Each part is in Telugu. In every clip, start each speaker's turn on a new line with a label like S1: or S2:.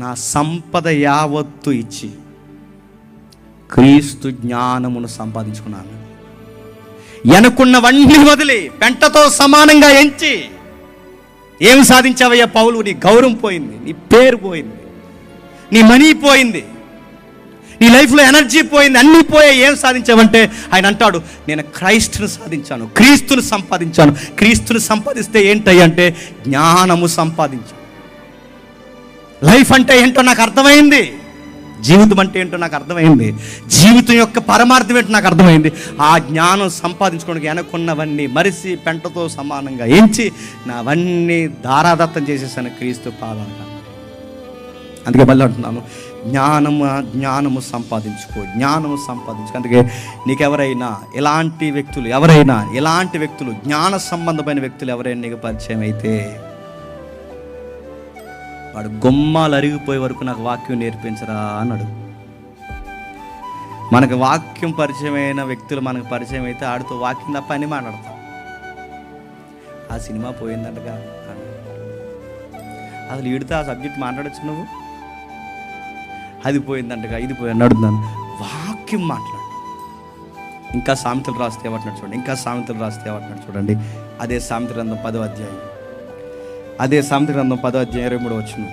S1: నా సంపద యావత్తు ఇచ్చి క్రీస్తు జ్ఞానమును సంపాదించుకున్నాను. వెనుకున్నవన్నీ వదిలి పెంటతో సమానంగా ఎంచి ఏం సాధించావయ్యా పౌలు? నీ గౌరవం పోయింది నీ పేరు పోయింది నీ మనీ పోయింది నీ లైఫ్లో ఎనర్జీ పోయింది అన్నీ పోయాయి. ఏం సాధించావంటే ఆయన అంటాడు నేను క్రైస్తును సాధించాను క్రీస్తును సంపాదించాను. క్రీస్తును సంపాదిస్తే ఏంటయ్యంటే జ్ఞానము సంపాదించాను. లైఫ్ అంటే ఏంటో నాకు అర్థమైంది. జీవితం అంటే ఏంటో నాకు అర్థమైంది. జీవితం యొక్క పరమార్థం ఏంటో నాకు అర్థమైంది. ఆ జ్ఞానం సంపాదించుకోవడానికి వెనకున్నవన్నీ మరిసి పెంటతో సమానంగా ఎంచి నావన్నీ దారాదత్తం చేసేసాను క్రీస్తు పాదాలుగా అందుకే మళ్ళీ అంటున్నాను జ్ఞానము జ్ఞానము సంపాదించుకో జ్ఞానము సంపాదించుకో. అందుకే నీకెవరైనా ఎలాంటి వ్యక్తులు ఎవరైనా ఎలాంటి వ్యక్తులు జ్ఞాన సంబంధమైన వ్యక్తులు ఎవరైనా నీకు పరిచయం అయితే వాడు గొమ్మాలు అరిగిపోయే వరకు నాకు వాక్యం నేర్పించరా అన్నాడు. మనకు వాక్యం పరిచయమైన వ్యక్తులు మనకు పరిచయం అయితే ఆడితో వాక్యం తప్ప అని మాట్లాడతాం. ఆ సినిమా పోయిందంటగా అసలు ఈడితే ఆ సబ్జెక్ట్ మాట్లాడచ్చు నువ్వు? అది పోయిందంటగా ఇది పోయి అడుగుతాను వాక్యం మాట్లాడు. ఇంకా సామెతలు రాస్తే ఏమంటున్నాడు చూడండి ఇంకా సామెతలు రాస్తే ఏమంటున్నాడు చూడండి. అదే సామెత గ్రంథం పదో అధ్యాయం. అదే సామెత గ్రంథం పదో అధ్యాయం ఇరవై మూడు వచ్చును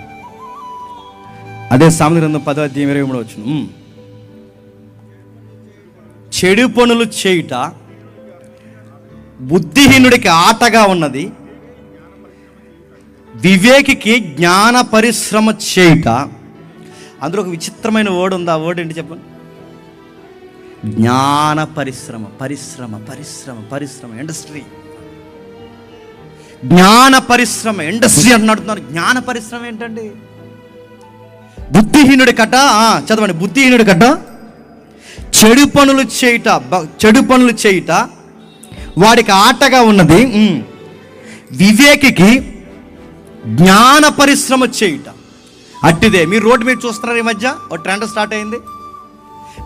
S1: అదే సామెత గ్రంథం పదో అధ్యాయం ఇరవై మూడు వచ్చును చెడు పనులు చేయుట బుద్ధిహీనుడికి ఆటగా ఉన్నది వివేకికి జ్ఞాన పరిశ్రమ చేయుట. అందులో ఒక విచిత్రమైన వర్డ్ ఉంది. ఆ వర్డ్ ఏంటి చెప్పండి జ్ఞాన పరిశ్రమ పరిశ్రమ పరిశ్రమ పరిశ్రమ ఇండస్ట్రీ జ్ఞాన పరిశ్రమ ఇండస్ట్రీ అంటున్నాడు జ్ఞాన పరిశ్రమ ఏంటండి? బుద్ధిహీనుడి కట చదవండి. బుద్ధిహీనుడి కట చెడు పనులు చేయుట చెడు పనులు చేయుట వాడికి ఆటగా ఉన్నది వివేకికి జ్ఞాన పరిశ్రమ చేయుట. అట్టిదే మీరు రోడ్డు మీద చూస్తున్నారు ఈ మధ్య? ఒక ట్రెండ్ స్టార్ట్ అయింది.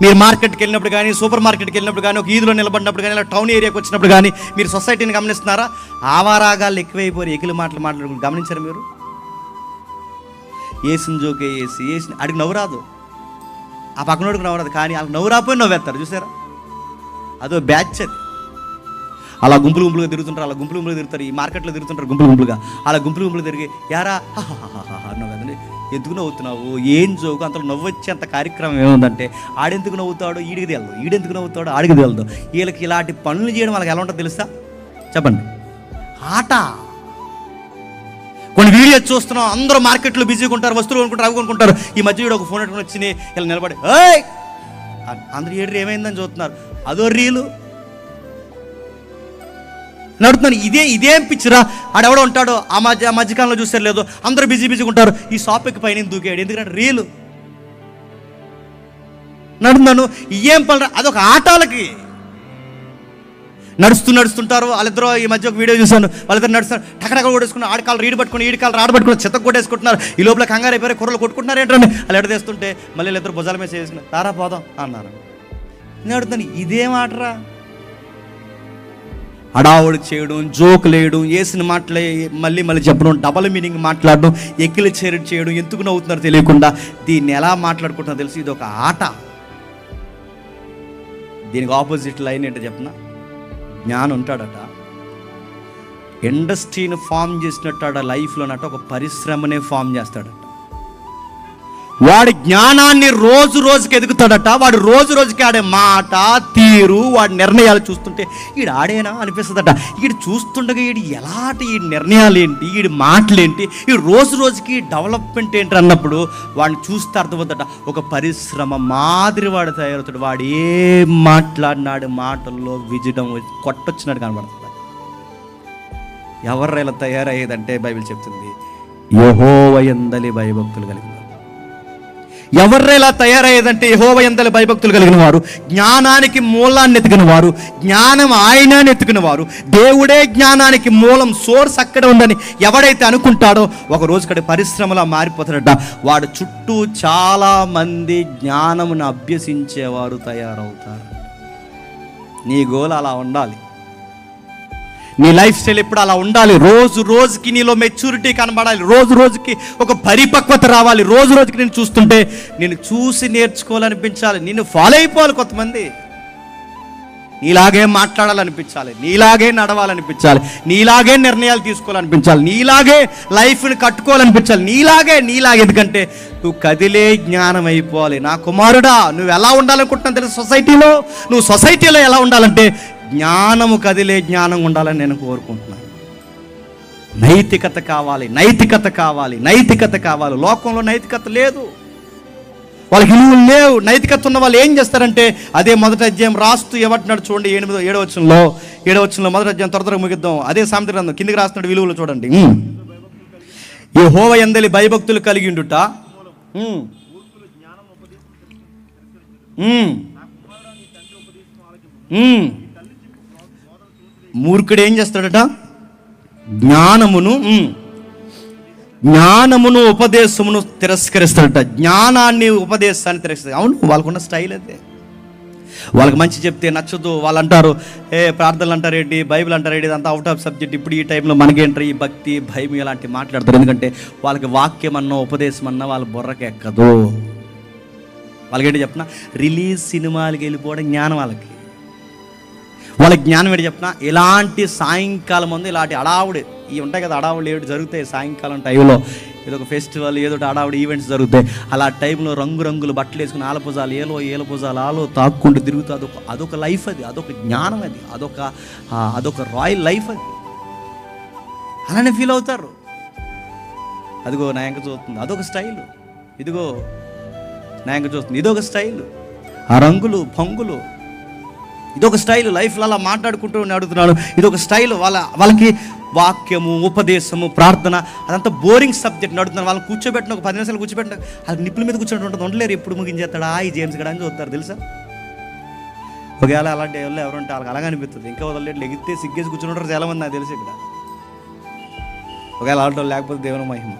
S1: మీరు మార్కెట్కి వెళ్ళినప్పుడు కానీ సూపర్ మార్కెట్కి వెళ్ళినప్పుడు కానీ ఒక ఈదులో నిలబడినప్పుడు కానీ ఇలా టౌన్ ఏరియాకి వచ్చినప్పుడు కానీ మీరు సొసైటీని గమనిస్తున్నారా? ఆవారాగాలు ఎక్కువైపోయి ఎగిలి మాటలు మాట్లాడుకుని గమనించారు మీరు? ఏసిన జోకే వేసి వేసిన అడిగి నవ్వు రాదు ఆ పక్కనోడికి నవ్వురాదు కానీ వాళ్ళకి నవ్వు రాపోయి నవ్వేస్తారు చూసారా? అదో బ్యాచ్ అది. అలా గుంపులు గుంపులుగా తిరుగుతుంటారు అలా గుంపులు గుంపులు తిరుగుతారు ఈ మార్కెట్లో తిరుగుతుంటారు గుంపులు గుంపులుగా. అలా గుంపులు గుంపులు తిరిగి యారా హాహాహాహా అన్నావు కదండి. ఎందుకు నవ్వుతున్నావు? ఏం జోకు? అంతలో నవ్వొచ్చే అంత కార్యక్రమం ఏముందంటే ఆడెందుకు నవ్వుతాడో? ఈడికి తెలదు ఈడెందుకు నవ్వుతాడో? ఆడికి తెలదు వీళ్ళకి ఇలాంటి పనులు చేయడం వాళ్ళకి ఎలా ఉంటుందో తెలుసా? చెప్పండి. ఆట. కొన్ని వీడియోస్ చూస్తున్నాం అందరూ మార్కెట్లో బిజీగా ఉంటారు వస్తువులు కొనుక్కుంటారు అవి కొనుక్కుంటారు. ఈ మధ్య వీడు ఒక ఫోన్ పెట్టుకుని వచ్చి ఇలా నిలబడి అందరూ ఏడు ఏమైందని చూస్తున్నారు. అదో రీలు. నడుతున్నాను ఇదే ఇదేం పిచ్చిరా. ఆడెవడో ఉంటాడో ఆ మధ్య ఆ మధ్యకాలంలో చూసారు లేదో. అందరూ బిజీ బిజీగా ఉంటారు. ఈ షాప్కి పైన దూకాడు. ఎందుకంటే రీలు నడుతున్నాను ఏం పనులు? అదొక ఆటాలకి. నడుస్తూ నడుస్తుంటారు. వాళ్ళిద్దరూ ఈ మధ్య ఒక వీడియో చూశాను. వాళ్ళిద్దరు నడుస్తారు. టకటక కొట్టేసుకున్న ఆడకాలు రీడ్ పట్టుకుని ఈడికాలు రాడు పట్టుకుని చెత్త కొట్టేసుకుంటున్నారు. ఈ లోపల కంగారు అయిపోయి కుర్రలు కొట్టుకుంటున్నారు ఏంటండి? వాళ్ళు ఎడదేస్తుంటే మళ్ళీ వీళ్ళిద్దరు భుజాల మీద చేసుకున్నారు తారా పోదాం అన్నారు. నేను అడుగుతాను ఇదేం ఆటరా అడావుడు చేయడం జోకులు వేయడం వేసిన మాటలే మళ్ళీ మళ్ళీ చెప్పడం డబల్ మీనింగ్ మాట్లాడడం ఎక్కిలి చేరి చేయడం ఎందుకు నవ్వుతున్నారో తెలియకుండా దీన్ని ఎలా మాట్లాడుకుంటున్నా తెలుసు? ఇది ఒక ఆట. దీనికి ఆపోజిట్ లైన్ ఏంటో చెప్పనా? జ్ఞానం ఉంటాడట. ఇండస్ట్రీని ఫామ్ చేసినట్టు ఆడ లైఫ్లోనట ఒక పరిశ్రమనే ఫామ్ చేస్తాడట. వాడి జ్ఞానాన్ని రోజు రోజుకి ఎదుగుతాడట వాడు రోజు రోజుకి ఆడే మాట తీరు వాడి నిర్ణయాలు చూస్తుంటే ఈడు ఆడేనా అనిపిస్తుందట. ఈడు చూస్తుండగా ఈడు ఎలాంటి ఈ నిర్ణయాలు ఏంటి ఈడి మాటలేంటి ఈ రోజు రోజుకి డెవలప్మెంట్ ఏంటి అన్నప్పుడు వాడిని చూస్తే అర్థమవుతుందట ఒక పరిశ్రమ మాదిరి వాడు తయారవుతాడు. వాడు ఏం మాట్లాడినాడు మాటల్లో విజడం కొట్టొచ్చినాడు కనబడుతుంది ఎవరు ఇలా తయారయ్యేదంటే బైబిల్ చెప్తుంది యహోవయందలి భయభక్తులు కలిగిన వారు. తయారయ్యేదంటే యహోవ ఎందల భయభక్తులు కలిగిన వారు జ్ఞానానికి మూలాన్ని ఎతికిన వారు జ్ఞానం ఆయనాన్ని ఎతికిన వారు దేవుడే జ్ఞానానికి మూలం సోర్స్ అక్కడ ఉందని ఎవడైతే అనుకుంటాడో ఒక రోజు కడి పరిశ్రమలా మారిపోతాడట వాడు చుట్టూ చాలా మంది జ్ఞానమును అభ్యసించేవారు తయారవుతారు నీ గోల్ అలా ఉండాలి నీ లైఫ్ స్టైల్ ఎప్పుడు అలా ఉండాలి? రోజు రోజుకి నీలో మెచ్యూరిటీ కనబడాలి. రోజు రోజుకి ఒక పరిపక్వత రావాలి. రోజు రోజుకి నేను చూస్తుంటే నేను చూసి నేర్చుకోవాలనిపించాలి. నిన్ను ఫాలో అయిపోవాలి కొంతమంది. నీలాగే మాట్లాడాలనిపించాలి. నీలాగే నడవాలనిపించాలి. నీలాగే నిర్ణయాలు తీసుకోవాలనిపించాలి. నీలాగే లైఫ్ని కట్టుకోవాలనిపించాలి. నీలాగే నీలాగే. ఎందుకంటే నువ్వు కదిలే జ్ఞానం అయిపోవాలి. నా కుమారుడా నువ్వు ఎలా ఉండాలనుకుంటున్నావు తెలుసు సొసైటీలో? నువ్వు సొసైటీలో ఎలా ఉండాలంటే జ్ఞానము కదిలే జ్ఞానం ఉండాలని నేను కోరుకుంటున్నాను. నైతికత కావాలి నైతికత కావాలి నైతికత కావాలి. లోకంలో నైతికత లేదు. వాళ్ళకి విలువలు లేవు. నైతికత ఉన్న వాళ్ళు ఏం చేస్తారంటే అదే మొదటి అధ్యాయం రాస్తూ ఎవరినాడు చూడండి ఎనిమిదో ఏడవచనంలో ఏడవచనంలో మొదటి అధ్యాయం త్వర త్వరగా ముగిద్దాం. అదే సామెత గ్రంథం కిందికి రాస్తున్నాడు విలువలు చూడండి. ఈ హోవ ఎందలి భయభక్తులు కలిగి ఉండుట. ఉమ్. మూర్ఖుడు ఏం చేస్తాడట? జ్ఞానమును. జ్ఞానమును ఉపదేశమును తిరస్కరిస్తాడట. జ్ఞానాన్ని ఉపదేశాన్ని తిరస్కరిస్తారు అవును వాళ్ళకున్న స్టైల్ అదే. వాళ్ళకి మంచి చెప్తే నచ్చదు. వాళ్ళు అంటారు ఏ ప్రార్థనలు అంటారేంటి బైబిల్ అంటారేంటి ఇదంతా అవుట్ ఆఫ్ సబ్జెక్ట్ ఇప్పుడు ఈ టైంలో మనకేంటారు ఈ భక్తి భయం ఇలాంటి మాట్లాడతారు. ఎందుకంటే వాళ్ళకి వాక్యం అన్నా ఉపదేశం అన్నా వాళ్ళ బుర్రకి ఎక్కదు వాళ్ళకేంటి చెప్పిన రిలీజ్ సినిమాలకి వెళ్ళిపోవడం జ్ఞానం వాళ్ళకి. వాళ్ళకి జ్ఞానం ఏంటి చెప్పిన? ఇలాంటి సాయంకాలం ఉంది ఇలాంటి అడావుడి ఈ ఉంటాయి కదా అడావుడు ఏడు జరుగుతాయి సాయంకాలం టైంలో? ఏదో ఒక ఫెస్టివల్ ఏదో ఒకటి అడావుడి ఈవెంట్స్ జరుగుతాయి. అలా టైంలో రంగురంగులు బట్టలు వేసుకుని ఆలపుజాలు ఏలో ఏలపూజాలు ఆలో తాక్కుంటూ తిరుగుతూ అదొక అదొక లైఫ్ అది అదొక జ్ఞానం అది అదొక అదొక రాయల్ లైఫ్ అది. అలానే ఫీల్ అవుతారు. అదిగో నా చూస్తుంది అదొక స్టైల్ ఇదిగో నా చూస్తుంది ఇదొక స్టైల్ ఆ రంగులు పొంగులు ఇదొక స్టైల్ లైఫ్లో అలా మాట్లాడుకుంటూ అడుగుతున్నాడు ఇదొక స్టైల్ వాళ్ళ వాళ్ళకి వాక్యము ఉపదేశము ప్రార్థన అదంతా బోరింగ్ సబ్జెక్ట్ నడుతున్నాను వాళ్ళని కూర్చోబెట్టిన ఒక పది నిమిషాలు కూర్చోబెట్టిన అది నిప్పుల మీద కూర్చొని ఉంటుంది ఉండలేరు. ఎప్పుడు ముగించేస్తాడా? ఈ జేమ్స్ గడ అని చూస్తారు. తెలుసా? ఒకవేళ అలాంటి వాళ్ళు ఎవరుంటే వాళ్ళకి అలాగే అనిపిస్తుంది. ఇంకా వదలలేదు లెగితే సిగ్గేసి కూర్చుని ఉంటారు చాలామంది నాకు తెలుసు ఇక్కడ. ఒకవేళ అలాంటి వాళ్ళు లేకపోతే దేవుని మహిమ.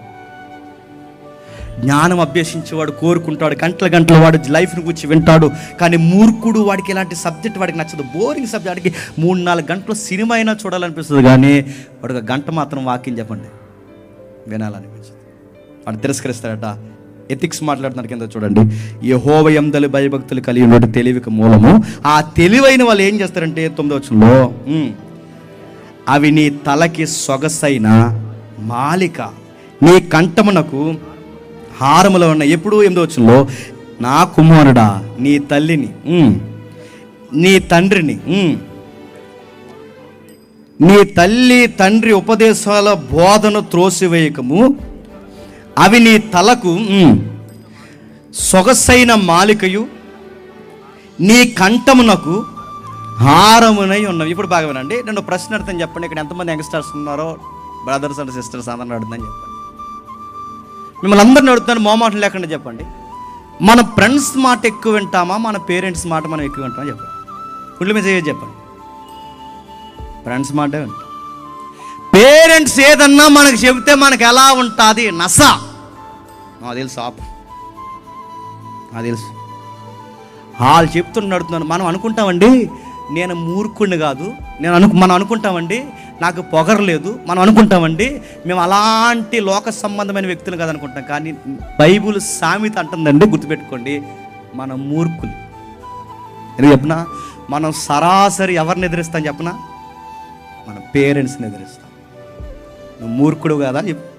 S1: జ్ఞానం అభ్యసించేవాడు కోరుకుంటాడు గంటల గంటల వాడు లైఫ్ని గురించి వింటాడు. కానీ మూర్ఖుడు వాడికి ఇలాంటి సబ్జెక్ట్ వాడికి నచ్చదు. బోరింగ్ సబ్జెక్ట్కి వాడికి మూడు నాలుగు గంటలు సినిమా అయినా చూడాలనిపిస్తుంది కానీ వాడు గంట మాత్రం వాక్యం చెప్పండి. వినాలనిపిస్తుంది వాడు తిరస్కరిస్తాడట. ఎథిక్స్ మాట్లాడుతున్నారు కింద చూడండి. ఏ హోవ ఎందలి భయభక్తులు కలిగి ఉన్నట్టు తెలివికి మూలము. ఆ తెలివైన వాళ్ళు ఏం చేస్తారంటే తొమ్మిదో వచ్చంలో అవి నీ తలకి సొగసైన మాలిక. నీ కంఠమునకు హారములో ఉన్న ఎప్పుడు ఎనిమిదో వచ్చంలో నా కుమారుడా నీ తల్లిని నీ తండ్రిని నీ తల్లి తండ్రి ఉపదేశాల బోధన త్రోసివేయకము. అవి నీ తలకు సొగసైన మాలికయు నీ కంఠమునకు హారమునై ఉన్నవి. ఇప్పుడు బాగా వినండి. నేను ఒక ప్రశ్న అర్థం చెప్పండి. ఇక్కడ ఎంతమంది యంగ్స్టర్స్ ఉన్నారో బ్రదర్స్ అండ్ సిస్టర్స్ అందరిని అడుగుతుందని చెప్పండి. మిమ్మల్ని అందరిని అడుగుతాను మోమాటం లేకుండా చెప్పండి. మన ఫ్రెండ్స్ మాట ఎక్కువ వింటామా మన పేరెంట్స్ మాట మనం ఎక్కువ వింటామా చెప్పండి. పుళ్ళు మీద ఏది చెప్పండి? ఫ్రెండ్స్ మాట వింటాం. పేరెంట్స్ ఏదన్నా మనకు చెబితే మనకు ఎలా ఉంటుంది? నస. నాకు తెలుసు ఆపు. నాకు తెలుసు. వాళ్ళు చెప్తున్న నడుతున్నాను మనం అనుకుంటామండి నేను మూర్ఖుడిని కాదు. నేను అను మనం అనుకుంటామండి నాకు పొగరలేదు మనం అనుకుంటామండి మేము అలాంటి లోక సంబంధమైన వ్యక్తులు కదా అనుకుంటాం కానీ బైబుల్ సామెత అంటుందండి గుర్తుపెట్టుకోండి మన మూర్ఖులు. ఎందుకు చెప్పనా? మనం సరాసరి ఎవరిని ఎదిరిస్తాం చెప్పనా? మన పేరెంట్స్ని ఎదిరిస్తాం. నువ్వు మూర్ఖుడు కదా? చెప్పు.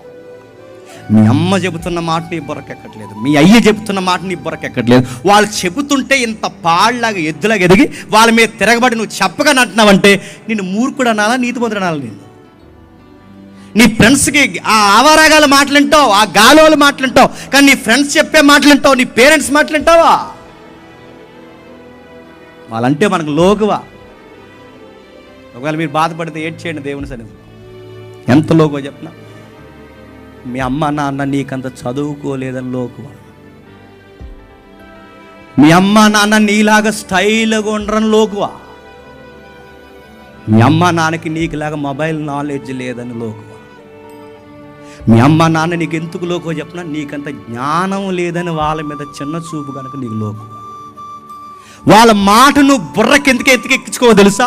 S1: మీ అమ్మ చెబుతున్న మాట నీ బుర్రకెక్కట్లేదు మీ అయ్య చెబుతున్న మాట నీ బొరకెక్కట్లేదు వాళ్ళు చెబుతుంటే ఇంత పాళ్ళలాగా ఎద్దులాగా ఎదిగి వాళ్ళ మీద తిరగబడి నువ్వు చెప్పగా నట్టున్నావంటే నిన్ను మూర్ఖుడు అనాలా నీతిమంతుడు అనాలి నేను? నీ ఫ్రెండ్స్కి ఆ ఆవారాగాల మాటలుంటావు ఆ గాలోలు మాటలుంటావు కానీ నీ ఫ్రెండ్స్ చెప్పే మాటలుంటావు నీ పేరెంట్స్ మాటలుంటావా? వాళ్ళంటే మనకు లోకువా? ఒకవేళ మీరు బాధపడితే ఏడ్ చేయండి దేవుని సన్నిధిలో. ఎంత లోగో చెప్పినా? మీ అమ్మ నాన్న నీకంత చదువుకోలేదని లోకువా మీ అమ్మ నాన్న నీలాగా స్టైల్గా ఉండరని లోకువా మీ అమ్మ నాన్నకి నీకులాగా మొబైల్ నాలెడ్జ్ లేదని లోకువా మీ అమ్మ నాన్న నీకు ఎందుకు లోకో చెప్పినా నీకంత జ్ఞానం లేదని వాళ్ళ మీద చిన్న చూపు కనుక నీకు లోకువా వాళ్ళ. మాట నువ్వు బుర్రకి ఎందుకు ఎత్తికెక్కించుకోవో ఎక్కించుకో తెలుసా?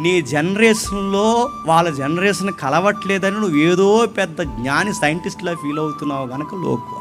S1: నీ జనరేషన్లో వాళ్ళ జనరేషన్ కలవట్లేదని నువ్వు ఏదో పెద్ద జ్ఞాని సైంటిస్ట్లా ఫీల్ అవుతున్నావు కనుక లోకు.